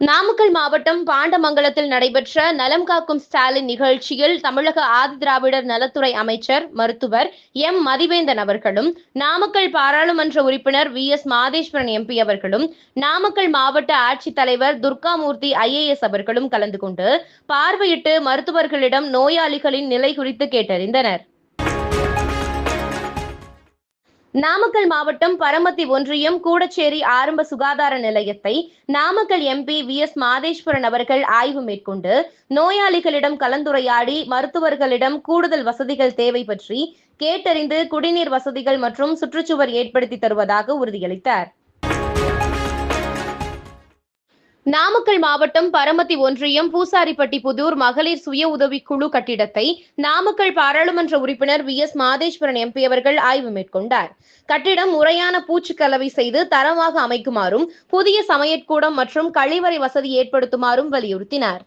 நாமக்கல் மாவட்டம் பாண்டமங்கலத்தில் நடைபெற்ற நலம் காக்கும் ஸ்டாலின் நிகழ்ச்சியில் தமிழக ஆதி திராவிடர் நலத்துறை அமைச்சர் மருத்துவர் எம். மதிவேந்தன் அவர்களும் நாமக்கல் பாராளுமன்ற உறுப்பினர் வி. எஸ். மாதேஸ்வரன் எம்பி அவர்களும் நாமக்கல் மாவட்ட ஆட்சித்தலைவர் துர்காமூர்த்தி ஐஏஎஸ் அவர்களும் கலந்து கொண்டு பார்வையிட்டு மருத்துவர்களிடம் நோயாளிகளின் நிலை குறித்து கேட்டறிந்தனர். நாமக்கல் மாவட்டம் பரமத்தி ஒன்றியம் கூடச்சேரி ஆரம்ப சுகாதார நிலையத்தை Namakkal MP V S Matheswaran அவர்கள் ஆய்வு மேற்கொண்டு நோயாளிகளிடம் கலந்துரையாடி மருத்துவர்களிடம் கூடுதல் வசதிகள் தேவை பற்றி கேட்டறிந்து குடிநீர் வசதிகள் மற்றும் சுற்றுச்சுவர் ஏற்படுத்தி தருவதாக உறுதியளித்தார். நாமக்கல் மாவட்டம் பரமத்தி ஒன்றியம் பூசாரிப்பட்டி புதூர் மகளிர் சுய உதவிக்குழு குழு கட்டிடத்தை நாமக்கல் பாராளுமன்ற உறுப்பினர் வி எஸ் மாதேஸ்வரன் எம்பி அவர்கள் ஆய்வு மேற்கொண்டார். கட்டிடம் முறையான பூச்சு கலவை செய்து தரமாக அமைக்குமாறும் புதிய சமையற்கூடம் மற்றும் கழிவறை வசதி ஏற்படுத்துமாறும் வலியுறுத்தினார்.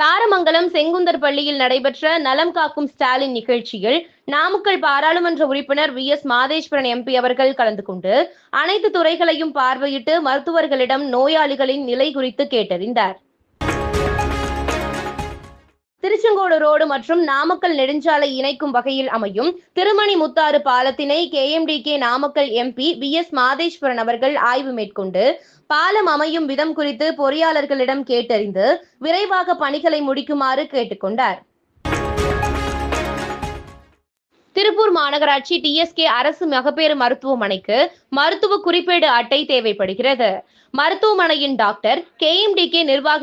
தாரமங்கலம் செங்குந்தர் பள்ளியில் நடைபெற்ற நலம் காக்கும் ஸ்டாலின் நிகழ்ச்சியில் நாமக்கல் பாராளுமன்ற உறுப்பினர் வி எஸ் மாதேஸ்வரன் எம்பி அவர்கள் கலந்து கொண்டு அனைத்து துறைகளையும் பார்வையிட்டு மருத்துவர்களிடம் நோயாளிகளின் நிலை குறித்து கேட்டறிந்தார். திருச்செங்கோடு ரோடு மற்றும் நாமக்கல் நெடுஞ்சாலை இணைக்கும் வகையில் அமையும் Thirumani Muthar பாலத்தினை KMDK Namakkal MP V S Matheswaran அவர்கள் ஆய்வு மேற்கொண்டு பாலம் அமையும் விதம் குறித்து பொறியாளர்களிடம் கேட்டறிந்து விரைவாக பணிகளை முடிக்குமாறு கேட்டுக்கொண்டார். திருப்பூர் மாநகராட்சி டிஎஸ்கே அரசு மகப்பேறு மருத்துவமனைக்கு மருத்துவ குறிப்பேடு அட்டை தேவைப்படுகிறது. மருத்துவமனையின் டாக்டர் கேஎம்டிகே நிர்வாகி